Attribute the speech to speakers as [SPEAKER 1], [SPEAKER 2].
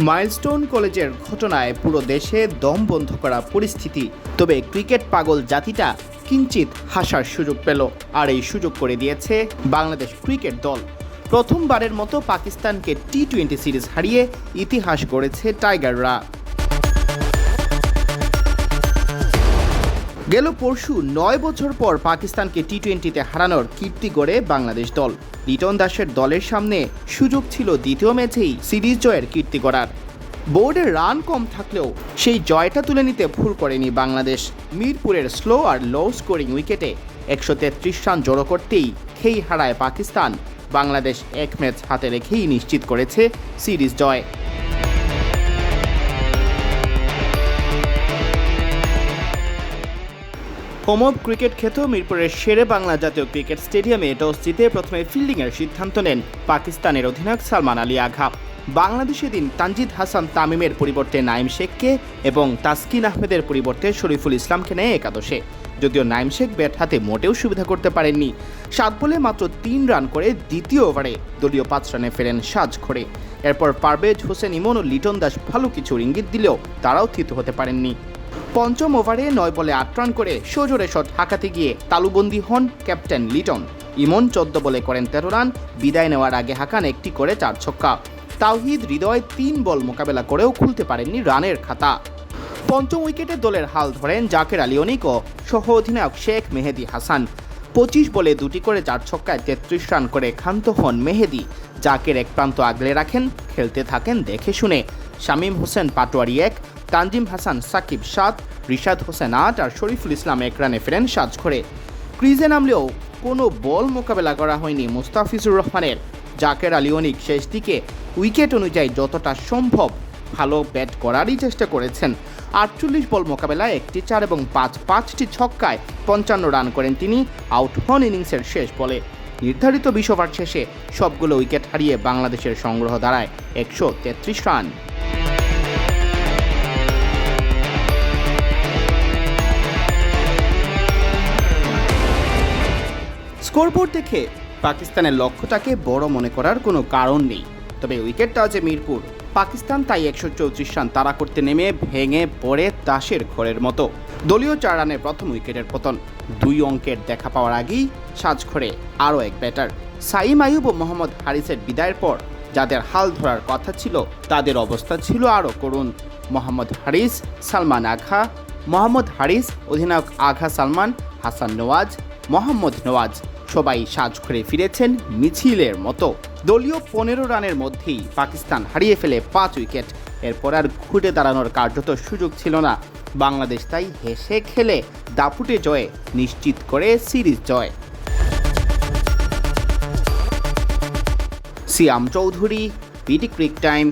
[SPEAKER 1] Milestone কলেজের ঘটনায় পুরো দেশে দম বন্ধ করা পরিস্থিতি। তবে ক্রিকেট পাগল জাতিটা কিঞ্চিত হাসার সুযোগ পেল আর এই সুযোগ করে দিয়েছে বাংলাদেশ ক্রিকেট দল। প্রথমবারের মতো পাকিস্তানকে টি টোয়েন্টি সিরিজ হারিয়ে ইতিহাস গড়েছে টাইগাররা। গেল পরশু নয় বছর পর পাকিস্তানকে টি টোয়েন্টিতে হারানোর কীর্তি গড়ে বাংলাদেশ দল। লিটন দাসের দলের সামনে সুযোগ ছিল দ্বিতীয় ম্যাচেই সিরিজ জয়ের কীর্তি গড়ার। বোর্ডে রান কম থাকলেও সেই জয়টা তুলে নিতে ভুল করেনি বাংলাদেশ। মিরপুরের স্লো আর লো স্কোরিং উইকেটে একশো তেত্রিশ রান জড়ো করতেই খেই হারায় পাকিস্তান। বাংলাদেশ এক ম্যাচ হাতে রেখেই নিশ্চিত করেছে সিরিজ জয়। হোম ক্রিকেট খ্যাত মিরপুরের শেরে বাংলা জাতীয় ক্রিকেট স্টেডিয়ামে টস জিতে প্রথমে ফিল্ডিংয়ের সিদ্ধান্ত নেন পাকিস্তানের অধিনায়ক সালমান আলী আঘা। বাংলাদেশে দিন তানজিদ হাসান তামিমের পরিবর্তে নাইম শেখকে এবং তাসকিন আহমেদের পরিবর্তে শরীফুল ইসলামকে নেয় একাদশে। যদিও নাইম শেখ ব্যাট হাতে মোটেও সুবিধা করতে পারেননি। সাত বলে মাত্র তিন রান করে দ্বিতীয় ওভারে দলীয় পাঁচ রানে ফেরেন সাজ খড়ে এরপর পারভেজ হোসেন ইমন ও লিটন দাস ভালো কিছু ইঙ্গিত দিলেও তারাও থিত হতে পারেননি। পঞ্চম ওভারে নয় বলে আট রান করে সজোরে শট হাঁকাতে গিয়ে তালুবন্দি হন ক্যাপ্টেন লিটন। ইমন চোদ্দ বলে করেন তেরো রান, বিদায় নেওয়ার আগে হাঁকান একটি করে চার ছক্কা। তাওহিদ হৃদয় তিন বল মোকাবেলা করেও খুলতে পারেননি রানের খাতা। পঞ্চম উইকেটে দলের হাল ধরেন জাকের আলী অনিক ও সহ অধিনায়ক শেখ মেহেদি হাসান। পঁচিশ বলে দুটি করে চার ছক্কায় তেত্রিশ রান করে ক্ষান্ত হন মেহেদি। জাকের এক প্রান্ত আগলে রাখেন, খেলতে থাকেন দেখে শুনে। শামীম হোসেন পাটোয়ারি এক তানজিম হাসান, সাকিব সাত রিশাদ হোসেন আট আর শরীফুল ইসলাম এক রানে ফেরেন সাজ করে ক্রিজে নামলেও কোনো বল মোকাবেলা করা হয়নি মুস্তাফিজুর রহমানের। জাকের আলী অনিক শেষ দিকে উইকেট অনুযায়ী যতটা সম্ভব ভালো ব্যাট করারই চেষ্টা করেছেন। আটচল্লিশ বল মোকাবেলায় একটি চার এবং পাঁচ, পাঁচটি ছক্কায় পঞ্চান্ন রান করেন তিনি আউট হন ইনিংসের শেষ বলে। নির্ধারিত বিশ ওভার শেষে সবগুলো উইকেট হারিয়ে বাংলাদেশের সংগ্রহ দাঁড়ায় একশো তেত্রিশ রান। স্কোরবোর্ড দেখে পাকিস্তানের লক্ষ্যটাকে বড় মনে করার কোনো কারণ নেই। তবে উইকেটটা আছে মিরপুর। পাকিস্তান তাই একশো চৌত্রিশ রান তাড়া করতে নেমে ভেঙে পড়ে তাসের ঘরের মতো। দলীয় চার রানে প্রথম উইকেটের পতন। দুই অঙ্কের দেখা পাওয়ার আগেই সাজঘরে আরও এক ব্যাটার। সাইম আয়ুব ও মোহাম্মদ হারিসের বিদায়ের পর যাদের হাল ধরার কথা ছিল, তাদের অবস্থা ছিল আরও করুণ। মোহাম্মদ হারিস, সালমান আঘা, মোহাম্মদ হারিস, অধিনায়ক আঘা সালমান হাসান নওয়াজ, মোহাম্মদ নওয়াজ সবাই সাজঘরে ফিরেছেন মিছিলের মতো। দলীয় পনেরো রানের মধ্যেই পাকিস্তান হারিয়ে ফেলে পাঁচ উইকেট। এরপর আর ঘুরে দাঁড়ানোর কার্যত সুযোগ ছিল না। বাংলাদেশ তাই হেসে খেলে দাপুটে জয়ে নিশ্চিত করে সিরিজ জয়। সিয়াম চৌধুরী বিটি ক্রিক টাইম।